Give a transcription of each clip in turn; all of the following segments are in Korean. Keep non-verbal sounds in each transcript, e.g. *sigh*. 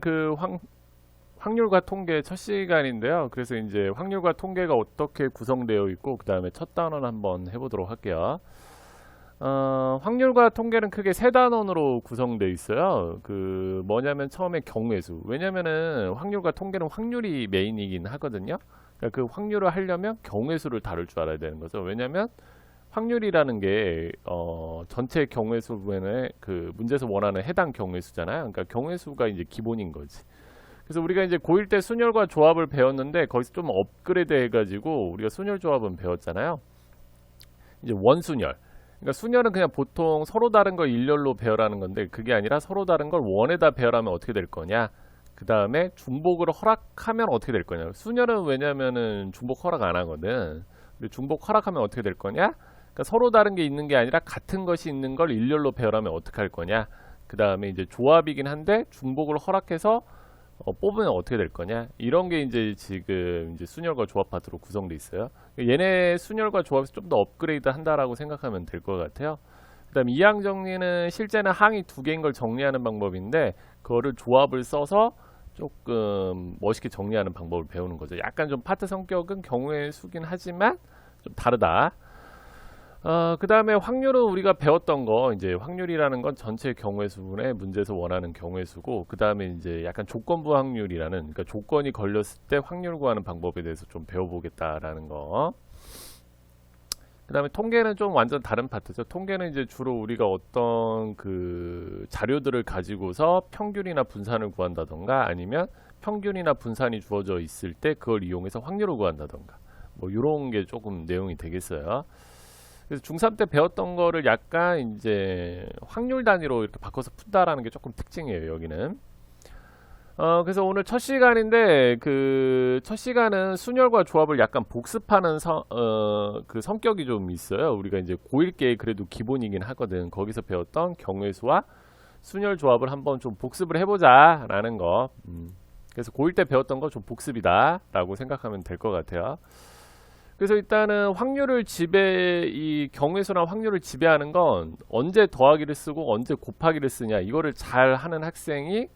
그 확, 확률과 통계 첫 시간인데요. 그래서 이제 확률과 통계가 어떻게 구성되어 있고 그 다음에 첫 단원 한번 해보도록 할게요. 어, 확률과 통계는 크게 세 단원으로 구성되어 있어요. 그 뭐냐면 처음에 경우의 수. 왜냐면은 확률과 통계는 확률이 메인이긴 하거든요. 그러니까 그 확률을 하려면 경우의 수를 다룰 줄 알아야 되는 거죠. 왜냐면 확률이라는 게 어, 전체 경우의 수분의 그 문제에서 원하는 해당 경우의 수잖아요. 그러니까 경우의 수가 이제 기본인 거지. 그래서 우리가 이제 고1 때 순열과 조합을 배웠는데 거기서 좀 업그레이드 해가지고 우리가 순열 조합은 배웠잖아요. 이제 원순열. 그러니까 순열은 그냥 보통 서로 다른 걸 일렬로 배열하는 건데 그게 아니라 서로 다른 걸 원에다 배열하면 어떻게 될 거냐. 그 다음에 중복을 허락하면 어떻게 될 거냐. 순열은 왜냐면은 중복 허락 안 하거든. 근데 중복 허락하면 어떻게 될 거냐? 그러니까 서로 다른 게 있는 게 아니라 같은 것이 있는 걸 일렬로 배열하면 어떻게 할 거냐. 그 다음에 이제 조합이긴 한데 중복을 허락해서 어, 뽑으면 어떻게 될 거냐. 이런 게 이제 지금 이제 순열과 조합 파트로 구성돼 있어요. 얘네 순열과 조합에서 좀 더 업그레이드 한다라고 생각하면 될 것 같아요. 그 다음 이항 정리는 실제는 항이 두 개인 걸 정리하는 방법인데 그거를 조합을 써서 조금 멋있게 정리하는 방법을 배우는 거죠. 약간 좀 파트 성격은 경우의 수긴 하지만 좀 다르다. 어, 그 다음에 확률은 우리가 배웠던 거, 이제 확률이라는 건 전체 경우의 수분의 문제에서 원하는 경우의 수고, 그 다음에 이제 약간 조건부 확률이라는, 그러니까 조건이 걸렸을 때 확률 구하는 방법에 대해서 좀 배워보겠다라는 거. 그 다음에 통계는 좀 완전 다른 파트죠. 통계는 이제 주로 우리가 어떤 그 자료들을 가지고서 평균이나 분산을 구한다던가 아니면 평균이나 분산이 주어져 있을 때 그걸 이용해서 확률을 구한다던가 뭐 이런 게 조금 내용이 되겠어요. 그래서 중3 때 배웠던 거를 약간 이제 확률 단위로 이렇게 바꿔서 푼다라는 게 조금 특징이에요, 여기는. 어, 그래서 오늘 첫 시간인데, 그, 첫 시간은 순열과 조합을 약간 복습하는 성, 어, 그 성격이 좀 있어요. 우리가 이제 고1 게 그래도 기본이긴 하거든. 거기서 배웠던 경우의 수와 순열 조합을 한번 좀 복습을 해보자, 라는 거. 음. 그래서 고1 때 배웠던 거 좀 복습이다, 라고 생각하면 될 것 같아요. 그래서 일단은 확률을 지배 이 경우에서나 확률을 지배하는 건 언제 더하기를 쓰고 언제 곱하기를 쓰냐 이거를 잘 하는 학생이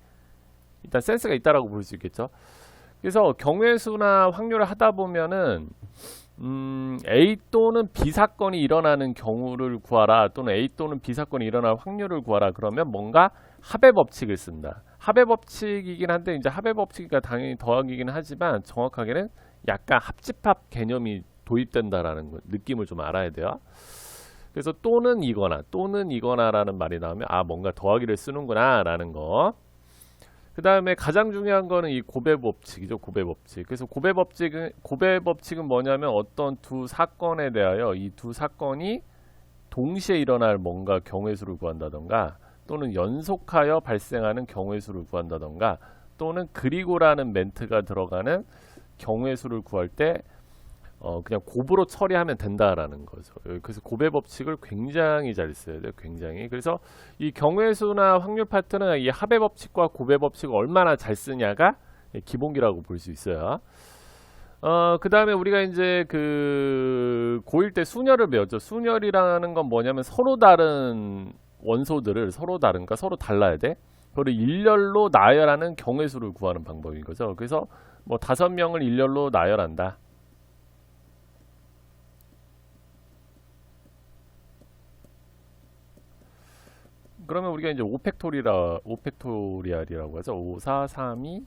일단 센스가 있다라고 볼 수 있겠죠. 그래서 경우의 수나 확률을 하다 보면은 음, A 또는 B 사건이 일어나는 경우를 구하라 또는 A 또는 B 사건이 일어날 확률을 구하라 그러면 뭔가 합의 법칙을 쓴다. 합의 법칙이긴 한데 이제 합의 법칙이니까 당연히 더하기긴 하지만 정확하게는 약간 합집합 개념이 도입된다라는 거, 느낌을 좀 알아야 돼요. 그래서 또는 이거나 또는 이거나라는 말이 나오면 아 뭔가 더하기를 쓰는구나라는 거. 그 다음에 가장 중요한 거는 이 고배 법칙이죠. 고배 법칙. 그래서 고배 법칙은 고배 법칙은 뭐냐면 어떤 두 사건에 대하여 이 두 사건이 동시에 일어날 뭔가 경우의 수를 구한다던가 또는 연속하여 발생하는 경우의 수를 구한다던가 또는 그리고라는 멘트가 들어가는 경우의 수를 구할 때 어, 그냥 곱으로 처리하면 된다라는 거죠. 그래서 곱의 법칙을 굉장히 잘 써야 돼요. 굉장히. 그래서 이 경우의 수나 확률 파트는 이 합의 법칙과 곱의 법칙을 얼마나 잘 쓰냐가 기본기라고 볼 수 있어요. 어, 그 다음에 우리가 이제 그 고1 때 순열을 배웠죠. 순열이라는 건 뭐냐면 서로 다른 원소들을 서로 다른, 가 서로 달라야 돼. 그거를 일렬로 나열하는 경우의 수를 구하는 방법인 거죠. 그래서 뭐 다섯 명을 일렬로 나열한다. 그러면 우리가 이제 5팩토리라 5팩토리알이라고 하죠. 5, 4, 3, 2,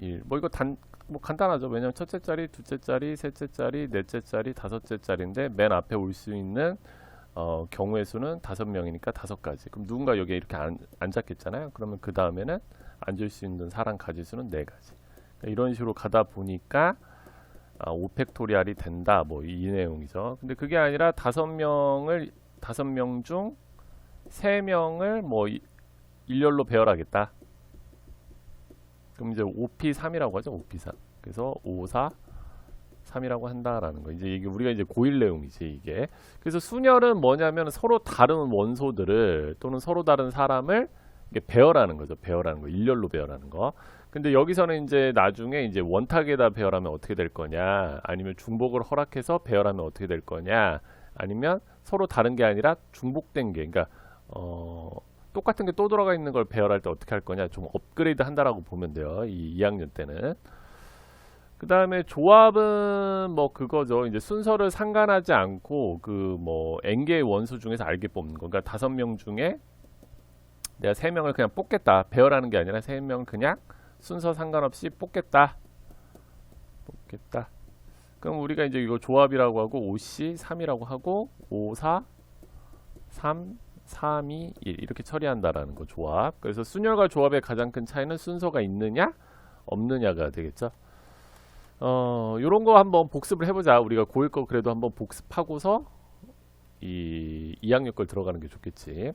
1. 뭐 이거 단 뭐 간단하죠. 왜냐면 첫째 자리, 둘째 자리, 셋째 자리, 넷째 자리, 다섯째 자리인데 맨 앞에 올 수 있는 어, 경우의 수는 다섯 명이니까 다섯 가지. 그럼 누군가 여기에 이렇게 안, 앉았겠잖아요. 그러면 그 다음에는 앉을 수 있는 사람 가지 수는 네 가지. 그러니까 이런 식으로 가다 보니까 아, 5팩토리알이 된다. 뭐 이 내용이죠. 근데 그게 아니라 다섯 명을 다섯 명 중 세 명을 뭐 이- 일렬로 배열하겠다. 그럼 이제 5P3이라고 하죠. 5P3. 그래서 5, 4, 3이라고 한다라는 거. 이제 이게 우리가 이제 고일 내용이지 이게. 그래서 순열은 뭐냐면 서로 다른 원소들을 또는 서로 다른 사람을 배열하는 거죠. 배열하는 거. 일렬로 배열하는 거. 근데 여기서는 이제 나중에 이제 원탁에다 배열하면 어떻게 될 거냐, 아니면 중복을 허락해서 배열하면 어떻게 될 거냐, 아니면 서로 다른 게 아니라 중복된 게, 그러니까 어, 똑같은 게 또 들어가 있는 걸 배열할 때 어떻게 할 거냐 좀 업그레이드 한다라고 보면 돼요. 이 2학년 때는. 그 다음에 조합은 뭐 그거죠. 이제 순서를 상관하지 않고 그 뭐 n개의 원수 중에서 알게 뽑는 거. 그러니까 다섯 명 중에 내가 세 명을 그냥 뽑겠다. 배열하는 게 아니라 세 명 그냥 순서 상관없이 뽑겠다. 뽑겠다. 그럼 우리가 이제 이거 조합이라고 하고 5C 3이라고 하고 5 4 3 3 2 1 이렇게 처리한다라는 거 조합. 그래서 순열과 조합의 가장 큰 차이는 순서가 있느냐 없느냐가 되겠죠. 어, 요런 거 한번 복습을 해보자. 우리가 고1 거 그래도 한번 복습하고서 이 2학년 걸 들어가는 게 좋겠지.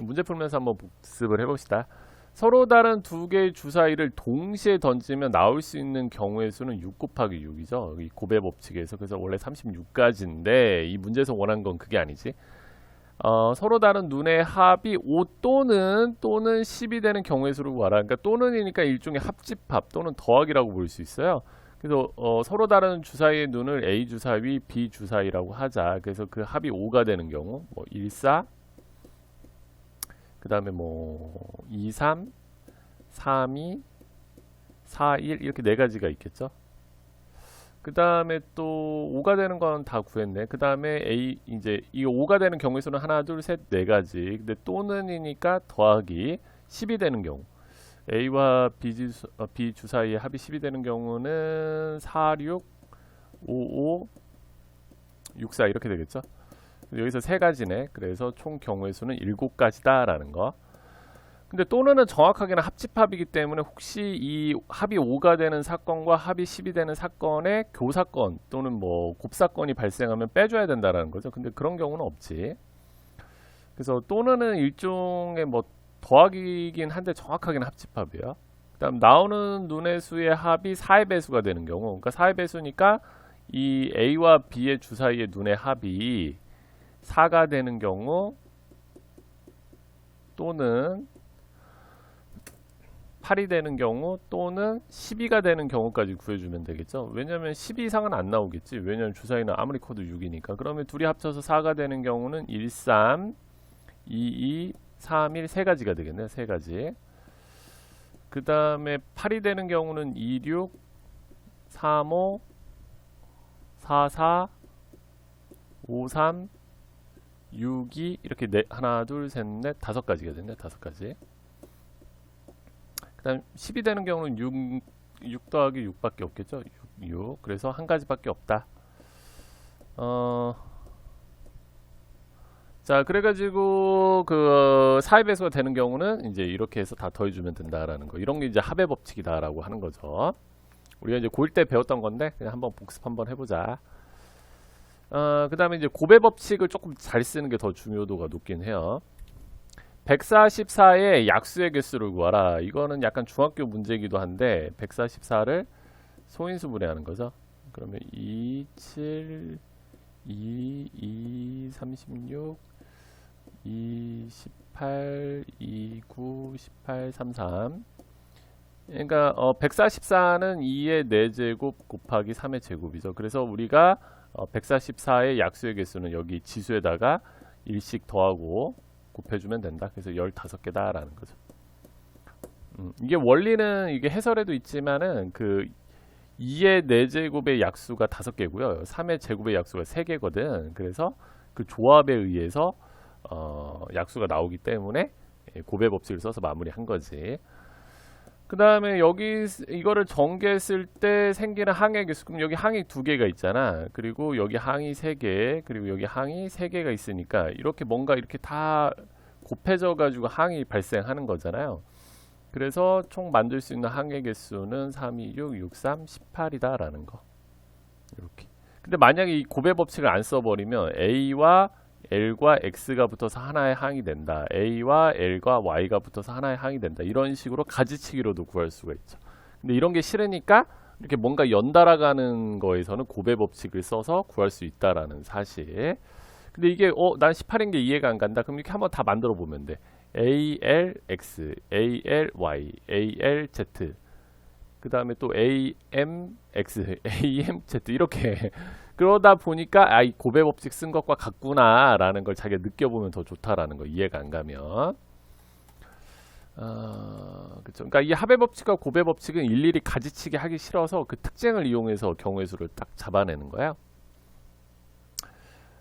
문제 풀면서 한번 복습을 해봅시다. 서로 다른 두 개의 주사위를 동시에 던지면 나올 수 있는 경우의 수는 6 곱하기 6이죠. 이 고배 법칙에서. 그래서 원래 36가지인데 이 문제에서 원한 건 그게 아니지. 어, 서로 다른 눈의 합이 5 또는 또는 10이 되는 경우의 수를 구하라. 그러니까 또는이니까 일종의 합집합 또는 더하기라고 볼 수 있어요. 그래서 어, 서로 다른 주사위의 눈을 A 주사위, B 주사위라고 하자. 그래서 그 합이 5가 되는 경우 뭐 1, 4, 그 다음에 뭐 2, 3, 3, 2, 4, 1 이렇게 네 가지가 있겠죠. 그 다음에 또 5가 되는 건 다 구했네. 그 다음에 A 이제 이 5가 되는 경우의 수는 하나, 둘, 셋, 네 가지. 근데 또는이니까 더하기 10이 되는 경우. A와 B, 주, 어, B 주사위의 합이 10이 되는 경우는 4, 6, 5, 5, 6, 4 이렇게 되겠죠. 여기서 세 가지네. 그래서 총 경우의 수는 일곱 가지다라는 거. 근데 또는은 정확하게는 합집합이기 때문에 혹시 이 합이 5가 되는 사건과 합이 10이 되는 사건의 교사건 또는 뭐 곱사건이 발생하면 빼줘야 된다라는 거죠. 근데 그런 경우는 없지. 그래서 또는은 일종의 뭐 더하기긴 한데 정확하게는 합집합이에요. 그다음 나오는 눈의 수의 합이 4의 배수가 되는 경우. 그러니까 4의 배수니까 이 A와 B의 주사위의 눈의 합이 4가 되는 경우 또는 8이 되는 경우 또는 12가 되는 경우까지 구해주면 되겠죠. 왜냐하면 12 이상은 안 나오겠지. 왜냐하면 주사위는 아무리 커도 6이니까. 그러면 둘이 합쳐서 4가 되는 경우는 1, 3, 2, 2, 3, 1 세 가지가 되겠네요. 세 가지. 그 다음에 8이 되는 경우는 2, 6, 3, 5, 4, 4, 5, 3, 6, 2 이렇게 네, 하나, 둘, 셋, 넷, 다섯 가지가 됐네. 다섯 가지. 그다음 10이 되는 경우는 6, 6 더하기 6밖에 없겠죠. 6, 6. 그래서 한 가지밖에 없다. 어. 자, 그래가지고 그 사의 배수가 되는 경우는 이제 이렇게 해서 다 더해주면 된다라는 거. 이런 게 이제 합의 법칙이다라고 하는 거죠. 우리가 이제 고1 때 배웠던 건데 그냥 한번 복습 한번 해보자. 어, 그 다음에 이제 고배 법칙을 조금 잘 쓰는 게 더 중요도가 높긴 해요. 144의 약수의 개수를 구하라. 이거는 약간 중학교 문제이기도 한데 144를 소인수 분해하는 거죠. 그러면 2, 7, 2, 2, 36, 2, 18, 2, 9, 18, 33. 그러니까 어, 144는 2의 4제곱 곱하기 3의 제곱이죠. 그래서 우리가 어, 144의 약수의 개수는 여기 지수에다가 1씩 더하고 곱해주면 된다. 그래서 15개다라는 거죠. 음, 이게 원리는 이게 해설에도 있지만은 그 2의 4제곱의 약수가 5개고요. 3의 제곱의 약수가 3개거든. 그래서 그 조합에 의해서 어, 약수가 나오기 때문에 예, 고배 법칙을 써서 마무리한 거지. 그 다음에 여기 이거를 전개했을 때 생기는 항의 개수 그럼 여기 항이 두 개가 있잖아. 그리고 여기 항이 세 개 그리고 여기 항이 세 개가 있으니까 이렇게 뭔가 이렇게 다 곱해져 가지고 항이 발생하는 거잖아요. 그래서 총 만들 수 있는 항의 개수는 3, 2, 6, 6, 3, 18이다 라는 거. 이렇게. 근데 만약에 이 고배 법칙을 안 써버리면 A와 L과 X가 붙어서 하나의 항이 된다. A와 L과 Y가 붙어서 하나의 항이 된다. 이런 식으로 가지치기로도 구할 수가 있죠. 근데 이런 게 싫으니까 이렇게 뭔가 연달아가는 거에서는 고배 법칙을 써서 구할 수 있다라는 사실. 근데 이게 어, 난 18인 게 이해가 안 간다. 그럼 이렇게 한번 다 만들어 보면 돼. ALX, ALY, ALZ. 그 다음에 또 AMX, AMZ 이렇게 그러다 보니까 아, 이 고배 법칙 쓴 것과 같구나라는 걸 자기가 느껴보면 더 좋다라는 거 이해가 안 가면 어, 그쵸. 그러니까 이 합의 법칙과 고배 법칙은 일일이 가지치기 하기 싫어서 그 특징을 이용해서 경우의 수를 딱 잡아내는 거예요.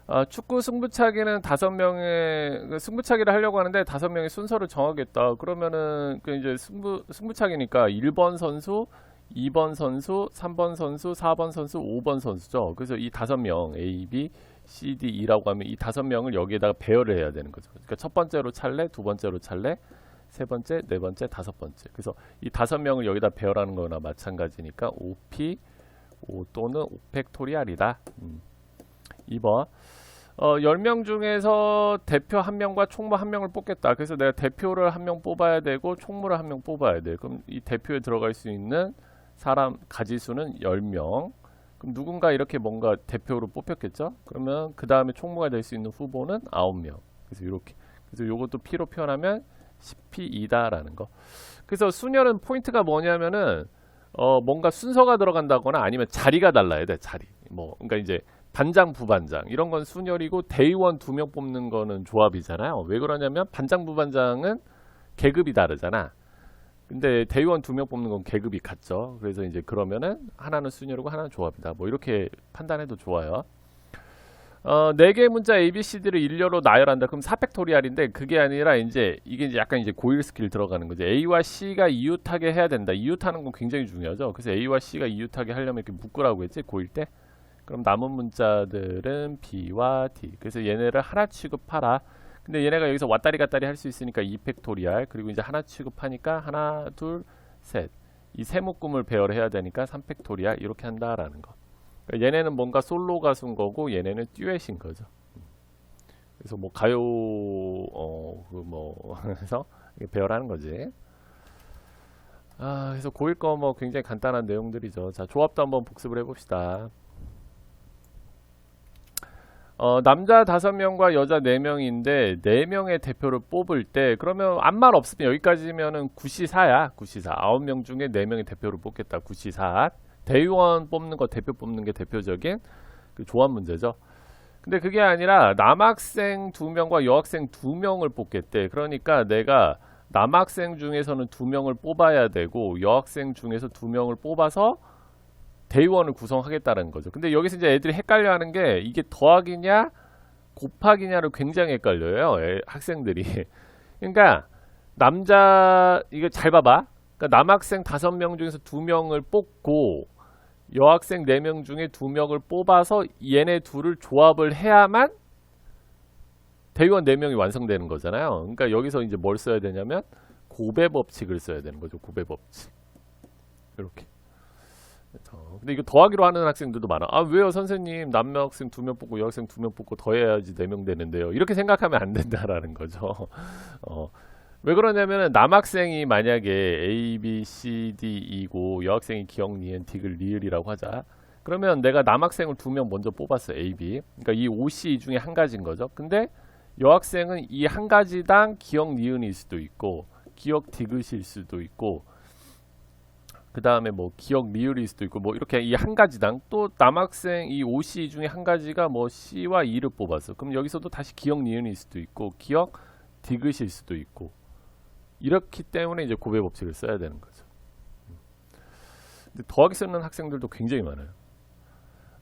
어, 축구 승부차기는 다섯 명의 그 승부차기를 하려고 하는데 다섯 명의 순서를 정하겠다. 그러면은 그 이제 승부 승부차기니까 1번 선수, 2번 선수, 3번 선수, 4번 선수, 5번 선수죠. 그래서 이 다섯 명 A, B, C, D, E라고 하면 이 다섯 명을 여기에다가 배열을 해야 되는 거죠. 그러니까 첫 번째로 찰래, 두 번째로 찰래, 세 번째, 네 번째, 다섯 번째. 그래서 이 다섯 명을 여기다 배열하는 거나 마찬가지니까 OP, O 또는 오펙토리알이다. 음. 2번. 어, 10명 중에서 대표 한 명과 총무 한 명을 뽑겠다. 그래서 내가 대표를 한 명 뽑아야 되고 총무를 한 명 뽑아야 돼. 그럼 이 대표에 들어갈 수 있는 사람 가지수는 10명. 그럼 누군가 이렇게 뭔가 대표로 뽑혔겠죠? 그러면 그 다음에 총무가 될 수 있는 후보는 9명. 그래서 이렇게. 그래서 이것도 P로 표현하면 10P2다라는 거. 그래서 순열은 포인트가 뭐냐면은 어 뭔가 순서가 들어간다거나 아니면 자리가 달라야 돼. 자리. 뭐 그러니까 이제 반장 부반장 이런 건 순열이고 대의원 두 명 뽑는 거는 조합이잖아요. 왜 그러냐면 반장 부반장은 계급이 다르잖아. 근데 대의원 두 명 뽑는 건 계급이 같죠. 그래서 이제 그러면은 하나는 순열이고 하나는 조합이다. 뭐 이렇게 판단해도 좋아요. 어, 네 개의 문자 A, B, C, D를 일렬로 나열한다. 그럼 4팩토리알인데 그게 아니라 이제 이게 이제 약간 이제 고일 스킬 들어가는 거죠. A와 C가 이웃하게 해야 된다. 이웃하는 건 굉장히 중요하죠. 그래서 A와 C가 이웃하게 하려면 이렇게 묶으라고 했지 고일 때. 그럼 남은 문자들은 B와 D. 그래서 얘네를 하나 취급하라. 근데 얘네가 여기서 왔다리 갔다리 할 수 있으니까 2팩토리알. 그리고 이제 하나 취급하니까 하나, 둘, 셋. 이세 묶음을 배열해야 되니까 3팩토리알 이렇게 한다라는 거. 그러니까 얘네는 뭔가 솔로 가수인 거고 얘네는 듀엣인 거죠. 그래서 뭐 가요 어그뭐 *laughs* 해서 배열하는 거지. 아 그래서 고일 거 뭐 굉장히 간단한 내용들이죠. 자 조합도 한번 복습을 해봅시다. 어, 남자 다섯 명과 여자 네 명인데 네 명의 대표를 뽑을 때 그러면 아무 말 없으면 여기까지면은 구시사야 구시사 아홉 명 중에 네 명의 대표를 뽑겠다 구시사 대의원 뽑는 거 대표 뽑는 게 대표적인 그 조합 문제죠. 근데 그게 아니라 남학생 두 명과 여학생 두 명을 뽑겠대. 그러니까 내가 남학생 중에서는 두 명을 뽑아야 되고 여학생 중에서 두 명을 뽑아서 대의원을 구성하겠다는 거죠. 근데 여기서 이제 애들이 헷갈려하는 게 이게 더하기냐 곱하기냐를 굉장히 헷갈려요. 애- 학생들이. *laughs* 그러니까 남자 이거 잘 봐봐. 그러니까 남학생 다섯 명 중에서 두 명을 뽑고 여학생 네 명 중에 두 명을 뽑아서 얘네 둘을 조합을 해야만 대의원 네 명이 완성되는 거잖아요. 그러니까 여기서 이제 뭘 써야 되냐면 고배 법칙을 써야 되는 거죠. 고배 법칙. 이렇게. 어, 근데 이거 더하기로 하는 학생들도 많아. 아 왜요 선생님 남학생 두 명 뽑고 여학생 두 명 뽑고 더해야지 네 명 되는데요. 이렇게 생각하면 안 된다라는 거죠. *laughs* 어, 왜 그러냐면은 남학생이 만약에 A, B, C, D, E고 여학생이 기억, 니은, 디귿, 리을이라고 하자. 그러면 내가 남학생을 두 명 먼저 뽑았어 A, B. 그러니까 이 O, C 중에 한 가지인 거죠. 근데 여학생은 이 한 가지당 기억, 니은일 수도 있고 기억, 디귿일 수도 있고 그 다음에 뭐 기억 리을일 수도 있고 뭐 이렇게 이 한 가지당 또 남학생 이 OC 중에 한 가지가 뭐 C와 E를 뽑았어. 그럼 여기서도 다시 기억 리을일 수도 있고 기억 디귿일 수도 있고 이렇기 때문에 이제 고배 법칙을 써야 되는 거죠. 음. 근데 더하기 쓰는 학생들도 굉장히 많아요.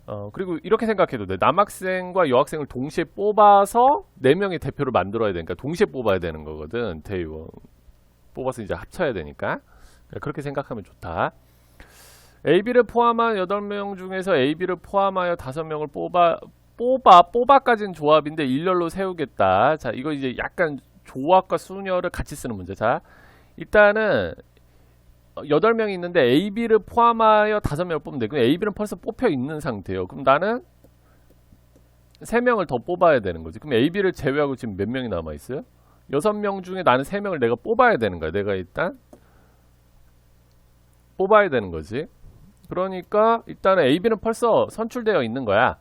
어, 그리고 이렇게 생각해도 돼. 남학생과 여학생을 동시에 뽑아서 네 명의 대표를 만들어야 되니까 동시에 뽑아야 되는 거거든. 대의원 뽑아서 이제 합쳐야 되니까. 그렇게 생각하면 좋다. AB를 포함한 8명 중에서 AB를 포함하여 5명을 뽑아 뽑아 뽑아까지는 조합인데 일렬로 세우겠다. 자, 이거 이제 약간 조합과 순열을 같이 쓰는 문제. 자, 일단은 8명이 있는데 AB를 포함하여 5명을 뽑으면 돼. 그럼 AB는 벌써 뽑혀 있는 상태예요. 그럼 나는 3명을 더 뽑아야 되는 거지. 그럼 AB를 제외하고 지금 몇 명이 남아 있어요? 6명 중에 나는 3명을 내가 뽑아야 되는 거야. 내가 일단 뽑아야 되는 거지. 그러니까 일단은 AB는 벌써 선출되어 있는 거야.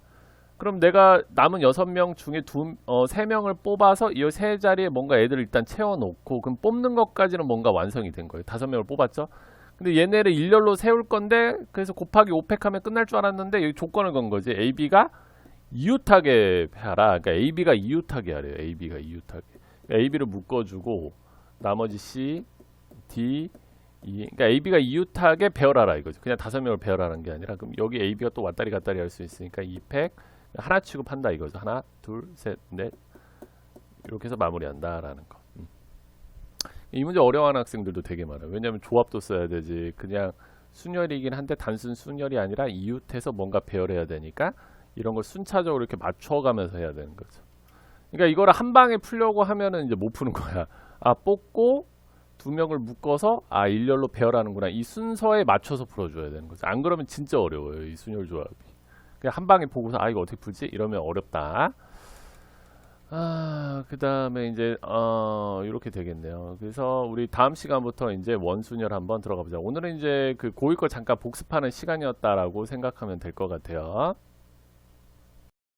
그럼 내가 남은 여섯 명 중에 두, 어, 세 명을 뽑아서 이 세 자리에 뭔가 애들을 일단 채워놓고 그럼 뽑는 것까지는 뭔가 완성이 된 거예요. 다섯 명을 뽑았죠. 근데 얘네를 일렬로 세울 건데 그래서 곱하기 5팩 하면 끝날 줄 알았는데 여기 조건을 건 거지. AB가 이웃하게 하라. 그러니까 AB가 이웃하게 하래요. AB가 이웃하게. AB를 묶어주고 나머지 C, D, E. 그러니까 AB가 이웃하게 배열하라 이거죠. 그냥 다섯 명을 배열하는 게 아니라 그럼 여기 AB가 또 왔다리 갔다리 할 수 있으니까 2팩 하나 취급한다 이거죠. 하나, 둘, 셋, 넷 이렇게 해서 마무리한다라는 거. 음. 이 문제 어려워하는 학생들도 되게 많아요. 왜냐하면 조합도 써야 되지. 그냥 순열이긴 한데 단순 순열이 아니라 이웃해서 뭔가 배열해야 되니까 이런 걸 순차적으로 이렇게 맞춰가면서 해야 되는 거죠. 그러니까 이거를 한 방에 풀려고 하면은 이제 못 푸는 거야. 아 뽑고 두 명을 묶어서 아 일렬로 배열하는구나. 이 순서에 맞춰서 풀어줘야 되는 거죠. 안 그러면 진짜 어려워요. 이 순열 조합이. 그냥 한 방에 보고서 아 이거 어떻게 풀지? 이러면 어렵다. 아, 그 다음에 이제, 어, 이렇게 되겠네요. 그래서 우리 다음 시간부터 이제 원순열 한번 들어가 보자. 오늘은 이제 그 고일 거 잠깐 복습하는 시간이었다라고 생각하면 될 것 같아요.